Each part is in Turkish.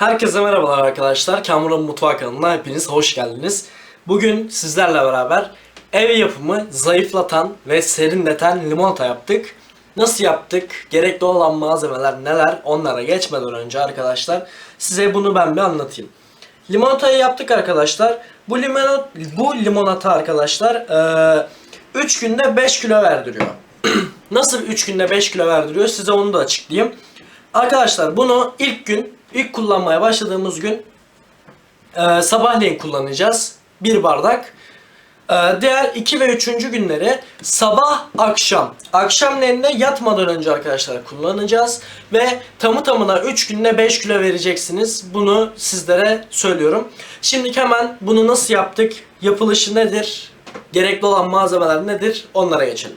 Herkese merhabalar arkadaşlar. Kamuran Mutfağı kanalına hepiniz hoş geldiniz. Bugün sizlerle beraber ev yapımı zayıflatan ve serinleten limonata yaptık. Nasıl yaptık? Gerekli olan malzemeler neler? Onlara geçmeden önce arkadaşlar size bunu ben bir anlatayım. Limonatayı yaptık arkadaşlar. Bu limonata, bu limonata arkadaşlar 3 günde 5 kilo verdiriyor. Nasıl 3 günde 5 kilo verdiriyor size onu da açıklayayım. Arkadaşlar bunu ilk gün, ilk kullanmaya başladığımız gün e, sabahleyin kullanacağız. Bir bardak. E, diğer 2 ve 3. günleri sabah akşam. Akşamleyin yatmadan önce arkadaşlar kullanacağız. Ve tamı tamına 3 günde 5 kilo vereceksiniz. Bunu sizlere söylüyorum. Şimdi hemen bunu nasıl yaptık? Yapılışı nedir? Gerekli olan malzemeler nedir? Onlara geçelim.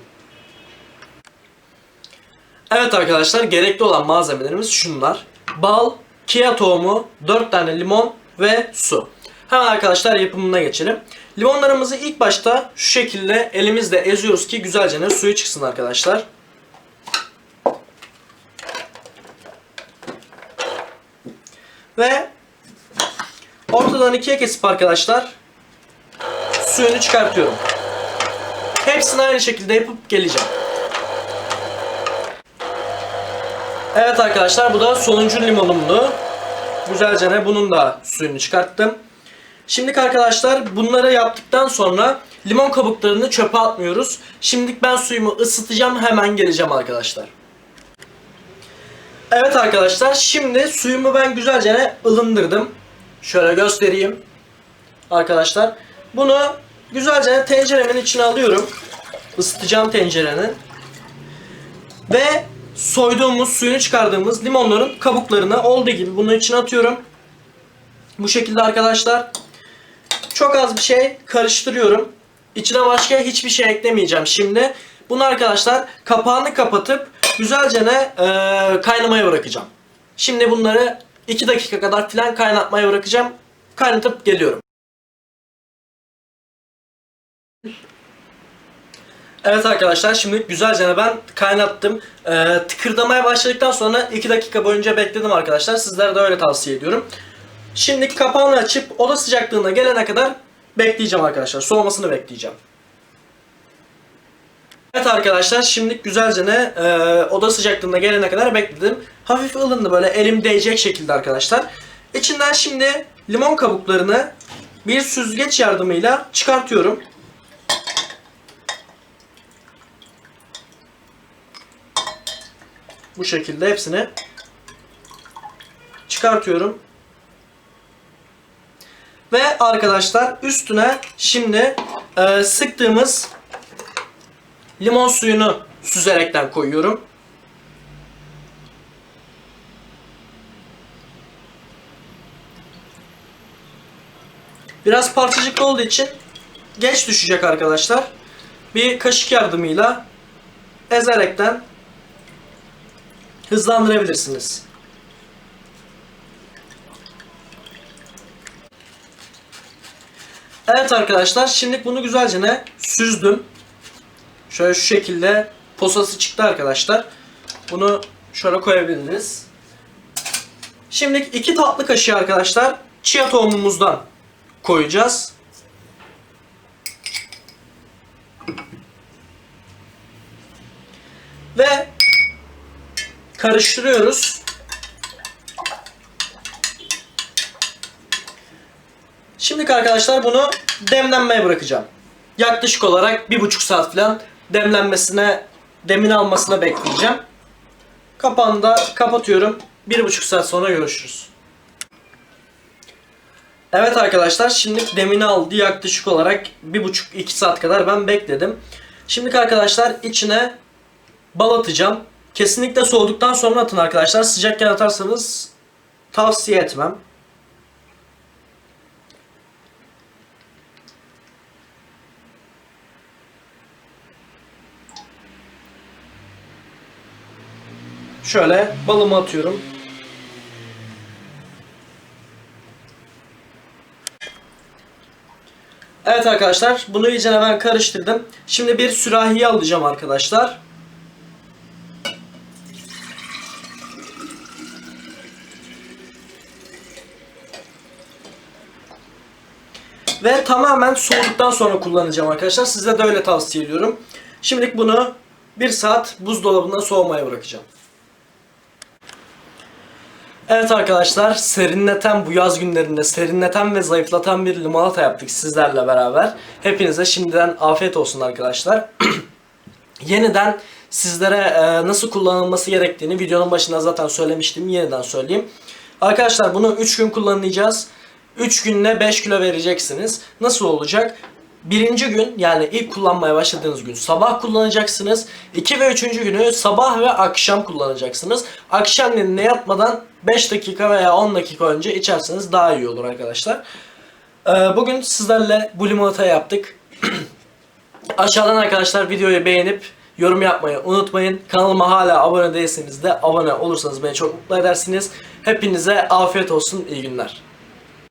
Evet arkadaşlar gerekli olan malzemelerimiz şunlar. Bal, kia tohumu, 4 tane limon ve su. Hemen arkadaşlar yapımına geçelim. Limonlarımızı ilk başta şu şekilde elimizle eziyoruz ki güzelce suyu çıksın arkadaşlar. Ve ortadan ikiye kesip arkadaşlar suyunu çıkartıyorum. Hepsini aynı şekilde yapıp geleceğim. Evet arkadaşlar bu da sonuncu limonumdu. Güzelce ne bunun da suyunu çıkarttım. Şimdi arkadaşlar bunları yaptıktan sonra limon kabuklarını çöpe atmıyoruz. Şimdi ben suyumu ısıtacağım hemen geleceğim arkadaşlar. Evet arkadaşlar şimdi suyumu ben güzelce ne ılındırdım. Şöyle göstereyim. Arkadaşlar bunu güzelce tenceremin içine alıyorum. Isıtacağım tencerenin. Ve soyduğumuz, suyunu çıkardığımız limonların kabuklarını olduğu gibi bunun içine atıyorum. Bu şekilde arkadaşlar. Çok az bir şey karıştırıyorum. İçine başka hiçbir şey eklemeyeceğim şimdi. Bunu arkadaşlar kapağını kapatıp güzelce ne e, kaynamaya bırakacağım. Şimdi bunları 2 dakika kadar filan kaynatmaya bırakacağım. Kaynatıp geliyorum. Evet arkadaşlar şimdi güzelce ben kaynattım. Ee, tıkırdamaya başladıktan sonra 2 dakika boyunca bekledim arkadaşlar. Sizlere de öyle tavsiye ediyorum. Şimdi kapağını açıp oda sıcaklığına gelene kadar bekleyeceğim arkadaşlar. Soğumasını bekleyeceğim. Evet arkadaşlar şimdi güzelce e, oda sıcaklığına gelene kadar bekledim. Hafif ılındı böyle elim değecek şekilde arkadaşlar. İçinden şimdi limon kabuklarını bir süzgeç yardımıyla çıkartıyorum. Bu şekilde hepsini çıkartıyorum. Ve arkadaşlar üstüne şimdi e, sıktığımız limon suyunu süzerekten koyuyorum. Biraz parçacık olduğu için geç düşecek arkadaşlar. Bir kaşık yardımıyla ezerekten hızlandırabilirsiniz. Evet arkadaşlar şimdi bunu güzelce ne süzdüm. Şöyle şu şekilde posası çıktı arkadaşlar. Bunu şöyle koyabiliriz. Şimdi iki tatlı kaşığı arkadaşlar chia tohumumuzdan koyacağız. Ve karıştırıyoruz. Şimdi arkadaşlar bunu demlenmeye bırakacağım. Yaklaşık olarak bir buçuk saat falan demlenmesine, demin almasına bekleyeceğim. Kapağını da kapatıyorum. Bir buçuk saat sonra görüşürüz. Evet arkadaşlar şimdi demini aldı yaklaşık olarak bir buçuk iki saat kadar ben bekledim. Şimdi arkadaşlar içine bal atacağım. Kesinlikle soğuduktan sonra atın arkadaşlar. Sıcakken atarsanız tavsiye etmem. Şöyle balımı atıyorum. Evet arkadaşlar bunu iyice ben karıştırdım. Şimdi bir sürahiye alacağım arkadaşlar. Ve tamamen soğuduktan sonra kullanacağım arkadaşlar. Size de öyle tavsiye ediyorum. Şimdilik bunu 1 saat buzdolabında soğumaya bırakacağım. Evet arkadaşlar serinleten bu yaz günlerinde serinleten ve zayıflatan bir limonata yaptık sizlerle beraber. Hepinize şimdiden afiyet olsun arkadaşlar. Yeniden sizlere e, nasıl kullanılması gerektiğini videonun başında zaten söylemiştim. Yeniden söyleyeyim. Arkadaşlar bunu 3 gün kullanacağız. 3 günde 5 kilo vereceksiniz. Nasıl olacak? Birinci gün yani ilk kullanmaya başladığınız gün sabah kullanacaksınız. 2 ve 3. günü sabah ve akşam kullanacaksınız. Akşamleyin ne yatmadan 5 dakika veya 10 dakika önce içerseniz daha iyi olur arkadaşlar. Ee, bugün sizlerle bu limonata yaptık. Aşağıdan arkadaşlar videoyu beğenip yorum yapmayı unutmayın. Kanalıma hala abone değilseniz de abone olursanız beni çok mutlu edersiniz. Hepinize afiyet olsun, iyi günler.